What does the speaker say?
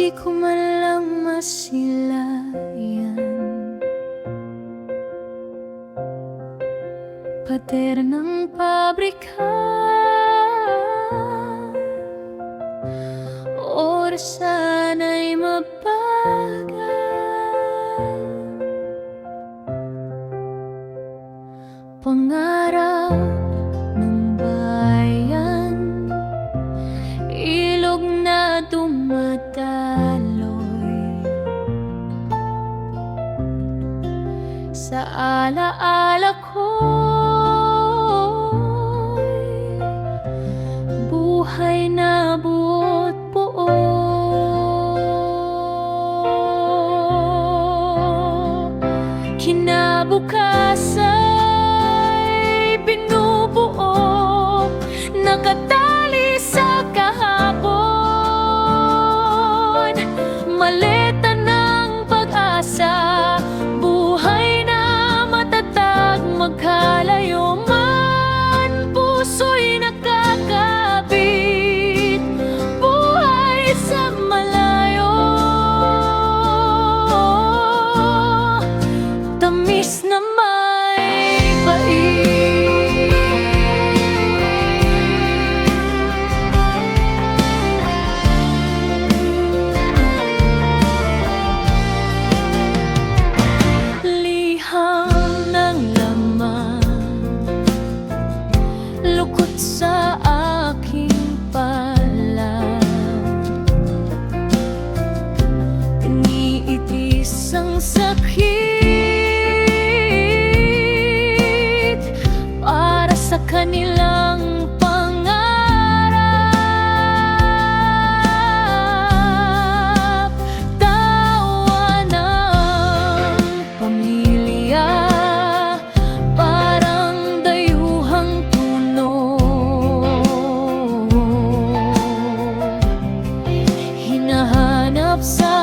Di ko man lang masilayan. Pader ng pabrika. Oras sana'y mapag Sa alaala ko Buhay na buot buo Kinabukas ay binuo sakit para sa kanilang pangarap. Tawa ng pamilya, parang dayuhang tunog. Hinahanap sa